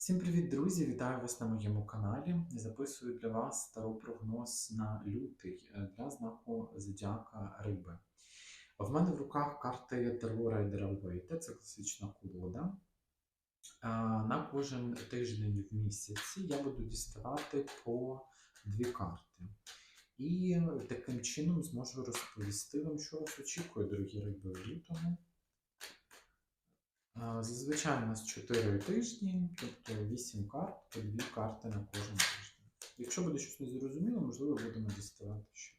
Всім привіт, друзі! Вітаю вас на моєму каналі. Записую для вас старий прогноз на лютий е, для знаку Зодіака Риби. В мене в руках карти Таро Райдера Вейта, це класична колода. На кожен тиждень в місяці я буду діставати по дві карти. І таким чином зможу розповісти вам, що вас очікує, дорогі риби лютому. Зазвичай у нас 4 тижні, тобто 8 карт, по 2 карти на кожен тиждень. Якщо буде щось незрозуміло, можливо, будемо діставати ще.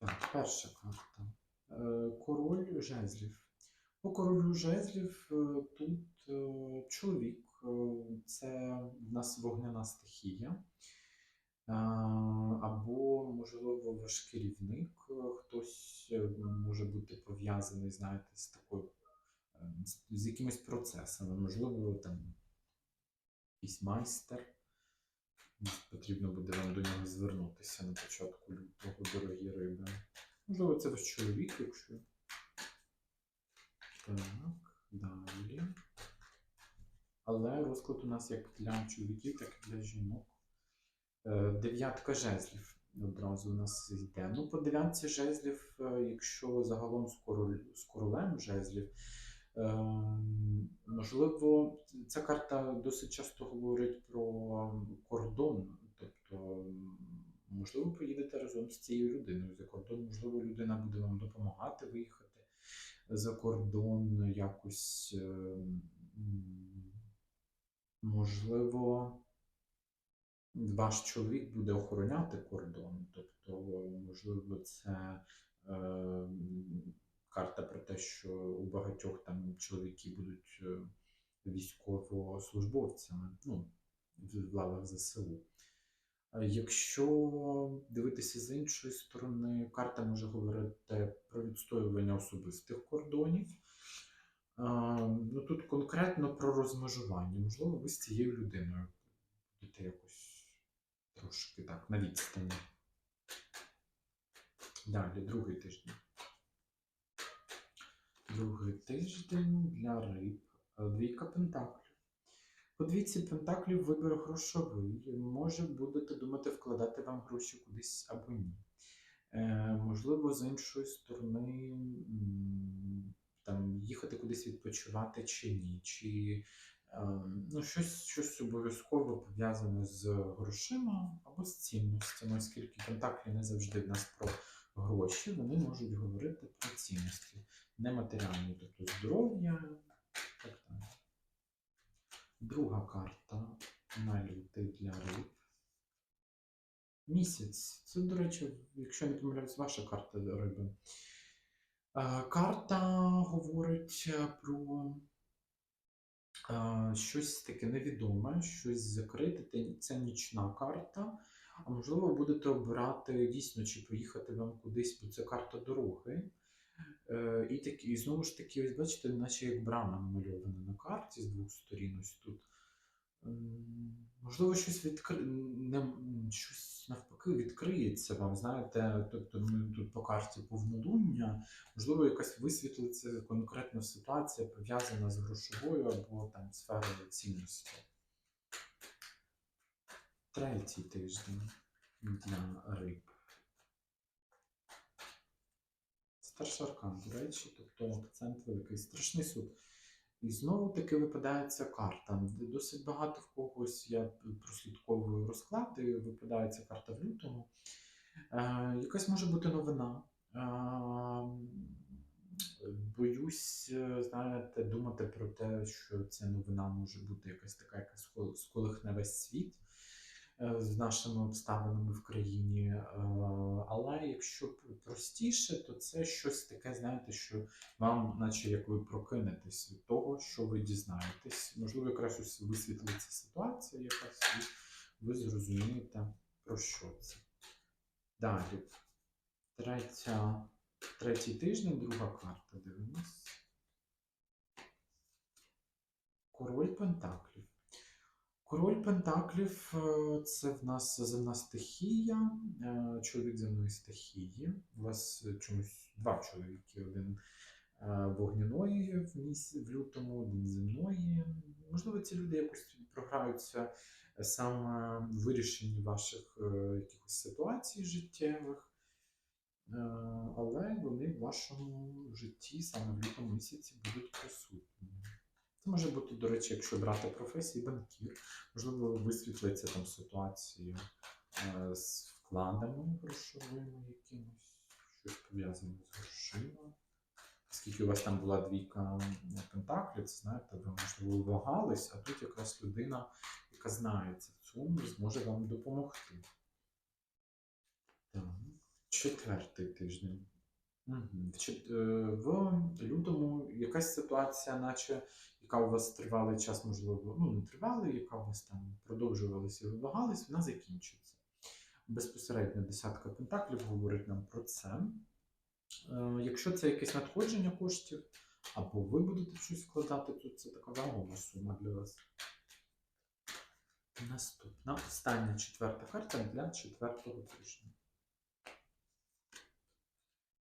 Так, перша карта. Е, Король жезлів. По королю жезлів е, тут е, чоловік, це в нас вогняна стихія. Або, можливо, ваш керівник, хтось може бути пов'язаний, знаєте, з такою з, з якимись процесами, можливо, там якийсь майстер. Потрібно буде вам до нього звернутися на початку лютого, дорогі риби. Можливо, це ваш чоловік, якщо. Так, далі. Але розклад у нас як для чоловіків, так і для жінок. Е, Дев'ятка жезлів одразу у нас йде. Ну, по дев'ятці жезлів, е, якщо загалом з, королем жезлів, можливо, ця карта досить часто говорить про кордон. Тобто, можливо, поїдете разом з цією людиною за кордон, можливо, людина буде вам допомагати виїхати за кордон якось. е, Можливо, ваш чоловік буде охороняти кордон. Тобто, можливо, це е, м, карта про те, що у багатьох там чоловіки будуть е, військовослужбовцями, ну, в лавах ЗСУ. Якщо дивитися з іншої сторони, карта може говорити про відстоювання особистих кордонів. Ну, тут конкретно про розмежування. Можливо, ви з цією людиною будете якось трошки так на відстані. Далі, другий тиждень. Другий тиждень для риб. Двійка пентаклів. По двійці пентаклів вибір грошовий. Може будете думати вкладати вам гроші кудись або ні. Е, можливо, з іншої сторони, там, їхати кудись відпочивати чи ні. Чи е, ну, щось, щось обов'язково пов'язане з грошима або з цінностями, оскільки пентаклі не завжди в нас про гроші, вони можуть говорити про цінності нематеріальні, тобто здоров'я. Друга карта на лютий для риб. Місяць. Це, до речі, якщо не помиляюсь, ваша карта риби. Е, Карта говорить е, про е, щось таке невідоме, щось закрите. Це нічна карта. А можливо, будете обирати дійсно, чи поїхати вам кудись, бо це карта дороги. Е, І, такі, і знову ж таки, ось бачите, наче як брама намальована на карті з двох сторін. Ось тут. Можливо, щось відкри... щось навпаки відкриється вам, знаєте, тобто тут по карті повнолуння, можливо, якась висвітлиться конкретна ситуація, пов'язана з грошовою або там сферою цінності. Третій тиждень для риб. Старший аркан, до речі, тобто акцент великий. Страшний суд. І знову таки випадає ця карта. Досить багато в когось я прослідковую розклади, випадає ця карта в лютому. Е, якась може бути новина. Е, боюсь, е, знаєте, думати про те, що ця новина може бути якась така, яка сколихне весь світ з нашими обставинами в країні. Е, Але якщо простіше, то це щось таке, знаєте, що вам, наче як ви прокинетесь від того, що ви дізнаєтесь. Можливо, якраз ось висвітлиться ситуація якась, ви зрозумієте, про що це. Далі. Третя, третій тиждень, друга карта. Дивимось. Король Пентаклів. Король Пентаклів е, це в нас земна стихія, е, чоловік земної стихії. У вас чомусь два чоловіки, один е, вогняної в, міс... в лютому, один земної. Можливо, ці люди якось програються саме в вирішенні ваших якихось ситуацій життєвих. Але вони в вашому житті саме в лютому місяці будуть присутні. Це може бути, до речі, якщо брати професії банкір, можливо, висвітлиться там ситуація е, з вкладами грошовими якимось, щось пов'язане з грошима. Оскільки у вас там була двійка пентаклів, це знаєте, ви можливо вагались, а тут якраз людина, яка знається в цьому, зможе вам допомогти. Так. Четвертий тиждень. Е, в лютому якась ситуація, наче яка у вас тривалий час, можливо, ну не тривалий, яка у вас там продовжувалася і вимагалась, вона закінчиться. Безпосередньо десятка пентаклів говорить нам про це. Е, Якщо це якесь надходження коштів, або ви будете щось вкладати, то це така вагома сума для вас. Наступна остання четверта карта для четвертого тижня.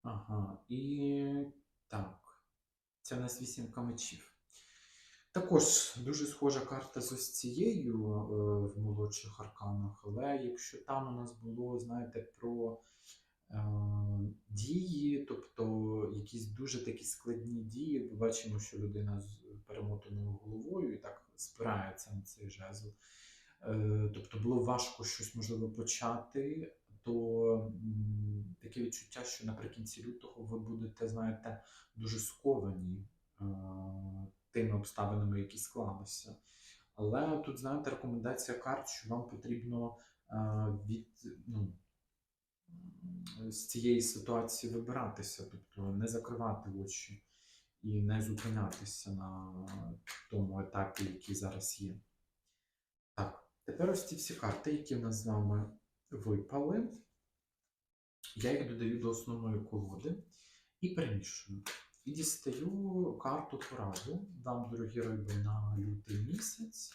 Ага, і так. Це в нас вісімка мечів. Також дуже схожа карта з ось цією е, в молодших арканах, але якщо там у нас було, знаєте, про е, дії, тобто якісь дуже такі складні дії, ми бачимо, що людина з перемотаною головою і так спирається на цей жезл. Е, тобто було важко щось можливо почати, то таке відчуття, що наприкінці лютого ви будете, знаєте, дуже сковані е, тими обставинами, які склалися. Але тут, знаєте, рекомендація карт, що вам потрібно е, від ну, з цієї ситуації вибиратися, тобто не закривати очі і не зупинятися на тому етапі, який зараз є. Так, тепер ось ці всі карти, які в нас з вами випали. Я їх додаю до основної колоди і перемішую. І дістаю карту пораду вам, дорогі риби, на лютий місяць.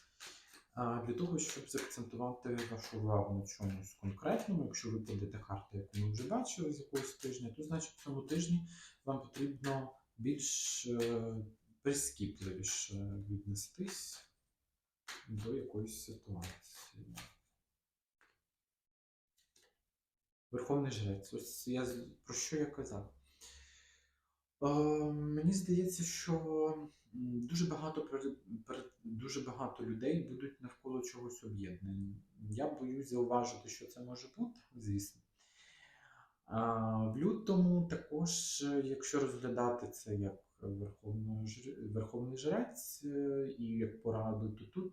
Для того, щоб заакцентувати вашу увагу на чомусь конкретному. Якщо ви подите карту, яку ми вже бачили з якогось тижня, то значить в цьому тижні вам потрібно більш е, прискіпливіше віднестись до якоїсь ситуації. Верховний жрець. Ось я про що я казав. Е, мені здається, що дуже багато дуже багато людей будуть навколо чогось об'єднані. Я боюсь зауважити, що це може бути, звісно. А в лютому також, е, якщо розглядати це як верховний, верховний жрець е, і як пораду, то тут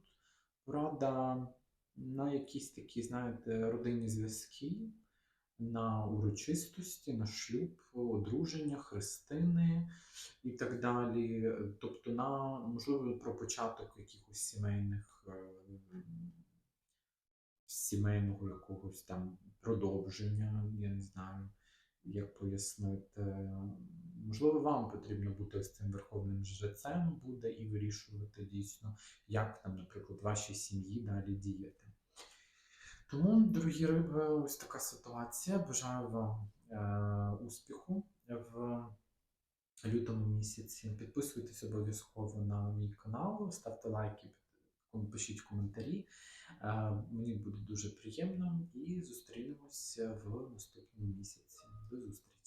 порада на якісь такі, знаєте, родинні зв'язки, на урочистості, на шлюб, одруження, хрестини і так далі. Тобто, на можливо про початок якихось сімейних е, сімейного якогось там продовження, я не знаю, як пояснити. Можливо, вам потрібно бути ось цим верховним жрецем буде і вирішувати дійсно, як там, наприклад, вашій сім'ї далі діяти. Тому, дорогі риби, ось така ситуація. Бажаю вам е, успіху в лютому місяці. Підписуйтесь обов'язково на мій канал, ставте лайки, пишіть коментарі. Е, мені буде дуже приємно і зустрінемось в наступному місяці. До зустрічі!